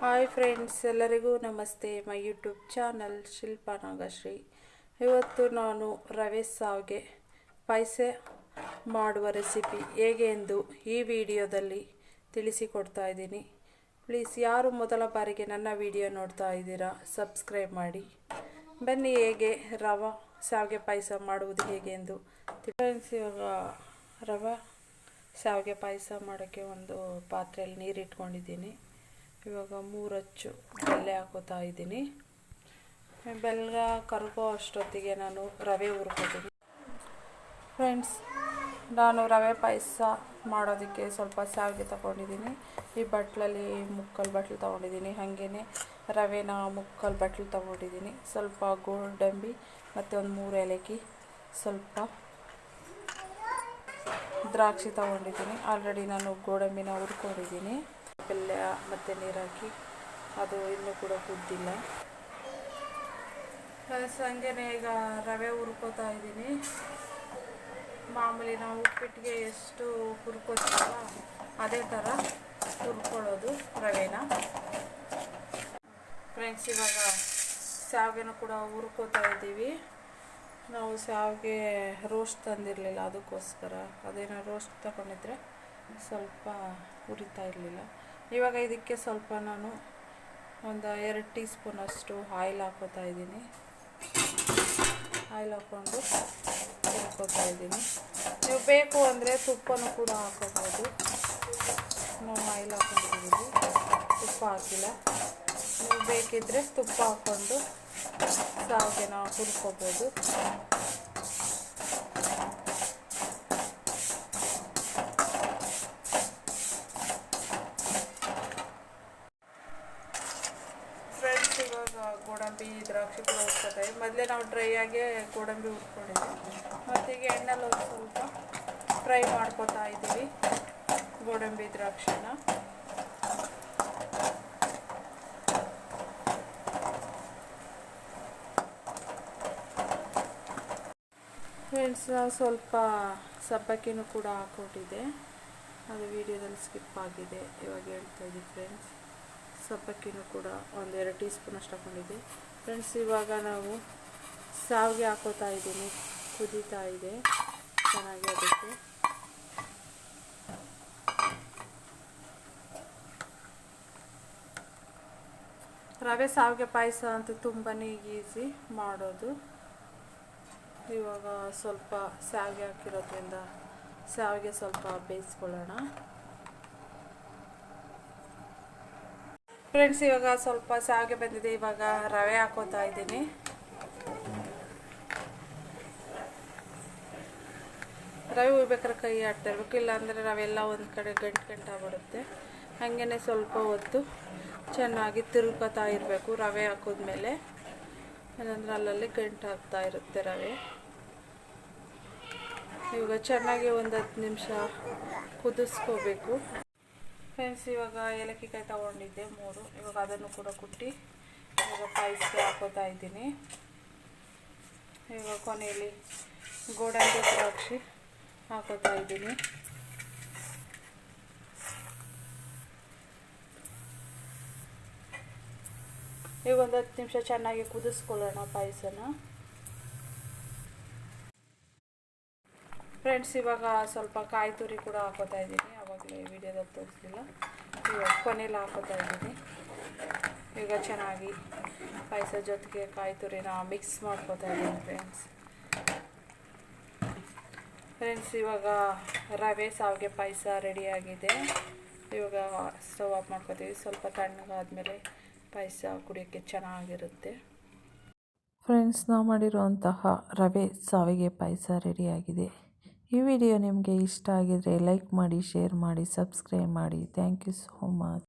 Hi friends, ಎಲ್ಲರಿಗೂ ನಮಸ್ತೆ. My YouTube channel Shilpa Nagashree. ಇವತ್ತು ನಾನು ರವೆ ಸಾವಿಗೆ ಪಾಯಸ ಮಾಡುವ ರೆಸಿಪಿ ಹೇಗೆ ಎಂದು ಈ ವಿಡಿಯೋದಲ್ಲಿ ತಿಳಿಸಿಕೊಡ್ತಾ ಇದ್ದೀನಿ. ಪ್ಲೀಸ್, ಯಾರು ಮೊದಲ ಬಾರಿಗೆ ನನ್ನ ವಿಡಿಯೋ ನೋಡ್ತಾ ಇದ್ದೀರಾ, ಸಬ್ಸ್ಕ್ರೈಬ್ ಮಾಡಿ. ಬನ್ನಿ, ಹೇಗೆ ರವೆ ಸಾವಿಗೆ ಪಾಯಸ ಮಾಡುವುದು ಹೇಗೆ ಎಂದು ಫ್ರೆಂಡ್ಸ್, ಇವಾಗ ರವೆ ಸಾವಿಗೆ ಪಾಯಸ ಮಾಡೋಕ್ಕೆ ಒಂದು ಪಾತ್ರೆಯಲ್ಲಿ ನೀರು ಇಟ್ಕೊಂಡಿದ್ದೀನಿ ಇವಾಗ ಮೂರು ಅಚ್ಚು ಬೆಲ್ಲ ಹಾಕೋತಾ ಇದ್ದೀನಿ. ಬೆಲ್ಲ ಕರಗೋ ಅಷ್ಟೊತ್ತಿಗೆ ನಾನು ರವೆ ಹುರ್ಕೋತೀನಿ. ಫ್ರೆಂಡ್ಸ್ ನಾನು ರವೆ ಪಾಯಸ ಮಾಡೋದಕ್ಕೆ ಸ್ವಲ್ಪ ಶಾವಿಗೆ ತಗೊಂಡಿದ್ದೀನಿ. ಈ ಬಟ್ಲಲ್ಲಿ ಮುಕ್ಕಲ್ ಬಟ್ಲು ತೊಗೊಂಡಿದ್ದೀನಿ. ಹಾಗೇ ರವೆನ ಮುಕ್ಕಲ್ ಬಟ್ಲು ತೊಗೊಂಡಿದ್ದೀನಿ. ಸ್ವಲ್ಪ ಗೋಡಂಬಿ ಮತ್ತು ಒಂದು ಮೂರು ಏಲಕ್ಕಿ, ಸ್ವಲ್ಪ ದ್ರಾಕ್ಷಿ ತೊಗೊಂಡಿದ್ದೀನಿ. ಆಲ್ರೆಡಿ ನಾನು ಗೋಡಂಬಿನ ಹುರ್ಕೊಂಡಿದ್ದೀನಿ. ಬೆಲ್ಲ ಮತ್ತು ನೀರು ಹಾಕಿ ಅದು ಇನ್ನೂ ಕೂಡ ಕುದ್ದಿಲ್ಲ. ಪ್ಲಸ್ ಹಂಗೇ ಈಗ ರವೆ ಹುರ್ಕೋತಾ ಇದ್ದೀನಿ. ಮಾಮೂಲಿ ನಾವು ಉಪ್ಪಿಟ್ಟಿಗೆ ಎಷ್ಟು ಹುರ್ಕೋತೀವಲ್ಲ ಅದೇ ಥರ ಹುರ್ಕೊಳ್ಳೋದು ರವೆನ. ಫ್ರೆಂಡ್ಸ್, ಇವಾಗ ಶಾವಿಗೆನೂ ಕೂಡ ಹುರ್ಕೋತಾ ಇದ್ದೀವಿ. ನಾವು ಶಾವಿಗೆ ರೋಸ್ಟ್ ತಂದಿರಲಿಲ್ಲ ಅದಕ್ಕೋಸ್ಕರ. ಅದೇನೋ ರೋಸ್ಟ್ ತಗೊಂಡಿದ್ರೆ ಸ್ವಲ್ಪ ಉರಿತಾ ಇರಲಿಲ್ಲ. ಇವಾಗ ಇದಕ್ಕೆ ಸ್ವಲ್ಪ ನಾನು ಒಂದು ಎರಡು ಟೀ ಸ್ಪೂನಷ್ಟು ಆಯಿಲ್ ಹಾಕೋತಾ ಇದ್ದೀನಿ. ಆಯಿಲ್ ಹಾಕ್ಕೊಂಡು ಹಾಕೋತಾ ಇದ್ದೀನಿ. ನೀವು ಬೇಕು ಅಂದರೆ ತುಪ್ಪನೂ ಕೂಡ ಹಾಕೋಬೋದು. ನಾವು ಆಯಿಲ್ ಹಾಕೊಂಡಿದ್ದೀವಿ ತುಪ್ಪ ಹಾಕಿಲ್ಲ. ನೀವು ಬೇಕಿದ್ದರೆ ತುಪ್ಪ ಹಾಕ್ಕೊಂಡು ಸಾವಿಗೆನ ಹುರ್ಕೋಬೋದು. ಗೋಡಂಬಿ ದ್ರಾಕ್ಷಿ ಕೂಡ ಹೋಗ್ತದೆ ಮೊದಲೇ ನಾವು ಡ್ರೈ ಆಗಿ ಗೋಡಂಬಿ ಉಟ್ಕೊಂಡಿದ್ದೀವಿ ಮತ್ತು ಈಗ ಎಣ್ಣೆಲ್ಲಿ ಒಂದು ಸ್ವಲ್ಪ ಫ್ರೈ ಮಾಡ್ಕೋತಾ ಇದ್ದೀವಿ ಗೋಡಂಬಿ ದ್ರಾಕ್ಷಿನ. ಫ್ರೆಂಡ್ಸ್ ನಾವು ಸ್ವಲ್ಪ ಸಬ್ಬಕ್ಕಿನೂ ಕೂಡ ಹಾಕ್ಕೊಟ್ಟಿದ್ದೆ. ಅದು ವಿಡಿಯೋದಲ್ಲಿ ಸ್ಕಿಪ್ ಆಗಿದೆ. ಇವಾಗ ಹೇಳ್ತಾ ಇದ್ದೀವಿ ಫ್ರೆಂಡ್ಸ್ ಸಬ್ಬಕ್ಕಿನೂ ಕೂಡ ಒಂದೆರಡು ಟೀ ಸ್ಪೂನ್ ಅಷ್ಟು ಹಾಕೊಂಡಿದ್ದೆ. ಫ್ರೆಂಡ್ಸ್ ಇವಾಗ ನಾವು ಸಾವಿಗೆ ಹಾಕೋತಾ ಇದ್ದೀನಿ. ಕುದೀತಾ ಇದೆ. ಚೆನ್ನಾಗಿ ಅದಕ್ಕೆ ರವೆ ಸಾವಿಗೆ ಪಾಯಸ ಅಂತೂ ತುಂಬಾ ಈಸಿ ಮಾಡೋದು. ಇವಾಗ ಸ್ವಲ್ಪ ಸಾವಿಗೆ ಹಾಕಿರೋದ್ರಿಂದ ಸಾವಿಗೆ ಸ್ವಲ್ಪ ಬೇಯಿಸ್ಕೊಳ್ಳೋಣ. ಫ್ರೆಂಡ್ಸ್ ಇವಾಗ ಸ್ವಲ್ಪ ಸಾವಿಗೆ ಬಂದಿದೆ. ಇವಾಗ ರವೆ ಹಾಕೋತಾ ಇದ್ದೀನಿ. ರವೆ ಹುಯ್ಬೇಕಾದ್ರೆ ಕೈ ಆಡ್ತಾ ಇರ್ಬೇಕು ಇಲ್ಲಾಂದರೆ ರವೆಲ್ಲ ಒಂದು ಕಡೆ ಗಂಟು ಗಂಟಾಗ್ಬಿಡುತ್ತೆ ಹಾಗೇ ಸ್ವಲ್ಪ ಹೊತ್ತು ಚೆನ್ನಾಗಿ ತಿರುಗ್ಕೊತಾ ಇರಬೇಕು ರವೆ ಹಾಕಿದ್ಮೇಲೆ. ಇಲ್ಲಾಂದ್ರೆ ಅಲ್ಲಲ್ಲಿ ಗಂಟು ಆಗ್ತಾ ಇರುತ್ತೆ ರವೆ. ಇವಾಗ ಚೆನ್ನಾಗಿ ಒಂದು ಹತ್ತು ನಿಮಿಷ ಕುದಿಸ್ಕೋಬೇಕು. ಫ್ರೆಂಡ್ಸ್ ಇವಾಗ ಏಲಕ್ಕಿ ಕಾಯಿ ತೊಗೊಂಡಿದ್ದೆ, ಮೂರು. ಇವಾಗ ಅದನ್ನು ಕೂಡ ಕುಟ್ಟಿ ಇವಾಗ ಪಾಯಸಕ್ಕೆ ಹಾಕೋತಾ ಇದ್ದೀನಿ. ಇವಾಗ ಕೊನೆಯಲ್ಲಿ ಗೋಡಂಬಿ ದ್ರಾಕ್ಷಿ ಹಾಕೋತಾ ಇದ್ದೀನಿ. ಈಗ ಒಂದು ಹತ್ತು ನಿಮಿಷ ಚೆನ್ನಾಗಿ ಕುದಿಸ್ಕೊಳ್ಳೋಣ ಪಾಯಸನ. ಫ್ರೆಂಡ್ಸ್ ಇವಾಗ ಸ್ವಲ್ಪ ಕಾಯಿ ತುರಿ ಕೂಡ ಹಾಕೋತಾ ಇದ್ದೀನಿ. ಆವಾಗಲೇ ವಿಡಿಯೋದಲ್ಲಿ ತೋರಿಸಲಿಲ್ಲ. ಇವಾಗ ಕೊನೆಯಲ್ಲಿ ಹಾಕೋತಾ ಇದ್ದೀನಿ. ಈಗ ಚೆನ್ನಾಗಿ ಪಾಯಸ ಜೊತೆಗೆ ಕಾಯಿ ತುರಿನ ಮಿಕ್ಸ್ ಮಾಡ್ಕೋತಾ ಇದ್ದೀನಿ ಫ್ರೆಂಡ್ಸ್ ಫ್ರೆಂಡ್ಸ್ ಇವಾಗ ರವೆ, ಸಾವಿಗೆ ಪಾಯಸ ರೆಡಿಯಾಗಿದೆ ಇವಾಗ ಸ್ಟವ್ ಆಫ್ ಮಾಡ್ಕೋತೀವಿ. ಸ್ವಲ್ಪ ತಣ್ಣಗಾದಮೇಲೆ ಪಾಯಸ ಕುಡಿಯೋಕ್ಕೆ ಚೆನ್ನಾಗಿರುತ್ತೆ. ಫ್ರೆಂಡ್ಸ್ ನಾವು ಮಾಡಿರುವಂತಹ ರವೆ, ಸಾವಿಗೆ ಪಾಯಸ ರೆಡಿಯಾಗಿದೆ ಈ ವಿಡಿಯೋ ನಿಮಗೆ ಇಷ್ಟ ಆಗಿದರೆ ಲೈಕ್ ಮಾಡಿ, ಶೇರ್ ಮಾಡಿ, ಸಬ್ಸ್ಕ್ರೈಬ್ ಮಾಡಿ. Thank you so much